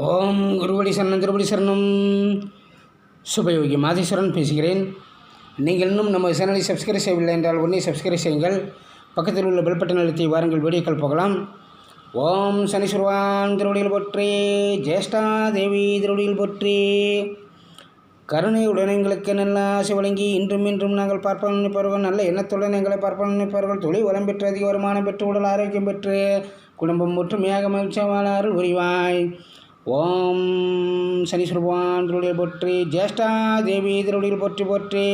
ஓம் குருவடி சரணம் திருவடி சரணம். சுபயோகி மாதேஸ்வரன் பேசுகிறேன். நீங்கள் இன்னும் நம்ம சேனலை சப்ஸ்கிரைப் செய்யவில்லை என்றால் உடனே சப்ஸ்கிரைப் செய்யுங்கள். பக்கத்தில் உள்ள பெல் பட்டன் அழுத்தி வாருங்கள் வீடியோக்கள் போகலாம். ஓம் சனீஸ்வரவான் திருவடியில் போற்றி ஜேஷ்டா தேவி திருவடியில் போற்றி. கருணையுடன் எங்களுக்கு நல்ல ஆசை வழங்கி இன்றும் இன்றும் நாங்கள் பார்ப்போம் நினைப்பவர்கள் நல்ல எண்ணத்துடன் எங்களை பார்ப்போம் நினைப்பவர்கள். தொழில் வளம் பெற்று அதிக வருமானம் பெற்று உடல் ஆரோக்கியம் பெற்று குடும்பம் ஒற்றுமையாக மகிழ்ச்சியாளர் உரிவாய் ஓம் சனீஸ்வர பகவான் திருவடியில் போற்றி ஜேஷ்டா தேவி திருவடியில் போற்றி போற்றி.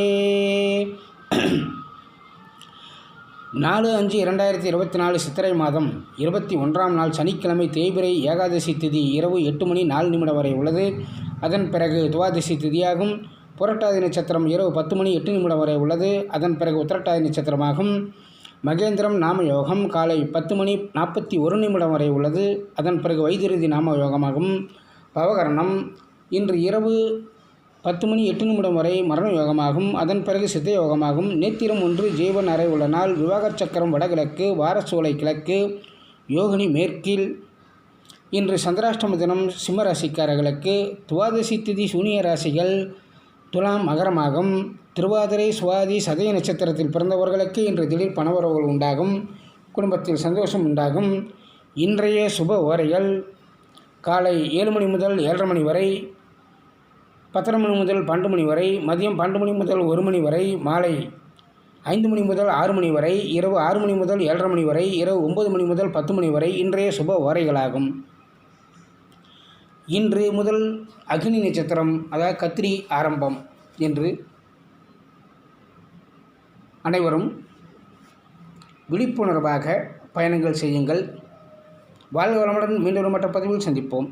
நாலு அஞ்சு இரண்டாயிரத்தி இருபத்தி நாலு சித்திரை மாதம் இருபத்தி ஒன்றாம் நாள் சனிக்கிழமை தேய்பிரை ஏகாதசி திதி இரவு எட்டு மணி நாலு நிமிடம் வரை உள்ளது. அதன் பிறகு துவாதசி திதியாகும். புரட்டாதி நட்சத்திரம் இரவு பத்து மணி எட்டு நிமிடம் வரை உள்ளது. அதன் பிறகு உத்திரட்டாதி நட்சத்திரமாகும். மகேந்திரம் நாம யோகம் காலை பத்து மணி நாற்பத்தி ஒரு நிமிடம் வரை உள்ளது. அதன் பிறகு வைத்திருதி நாம யோகமாகும் பவகரணம். இன்று இரவு பத்து மணி எட்டு நிமிடம் வரை மரண யோகமாகும் அதன் பிறகு சித்த யோகமாகும் நேத்திரம் ஒன்று ஜீவன் அறை உள்ள நாள். விவாகர் சக்கரம் வடகிழக்கு வாரசூலை கிழக்கு யோகினி மேற்கில். இன்று சந்திராஷ்டம தினம் சிம்ம ராசிக்காரர்களுக்கு துவாதசி திதி சூனிய ராசிகள். துலாம் மகரமாகும் திருவாதிரை சுவாதி சதய நட்சத்திரத்தில் பிறந்தவர்களுக்கு இன்று திடீர் பணவரவுகள் உண்டாகும். குடும்பத்தில் சந்தோஷம் உண்டாகும். இன்றைய சுப ஓரைகள் காலை ஏழு மணி முதல் ஏழரை மணி வரை பத்தரை மணி முதல் பன்னெண்டு மணி வரை மதியம் பன்னெண்டு மணி முதல் ஒரு மணி வரை மாலை ஐந்து மணி முதல் ஆறு மணி வரை இரவு ஆறு மணி முதல் ஏழரை மணி வரை இரவு ஒம்பது மணி முதல் பத்து மணி வரை இன்றைய சுப ஓரைகளாகும். இன்று முதல் அக்னி நட்சத்திரம் அதாவது கத்திரி ஆரம்பம் என்று அனைவரும் விழிப்புணர்வாக பயணங்கள் செய்யுங்கள். வாழ்க வளமுடன் மீண்டும் மற்ற பதிவில் சந்திப்போம்.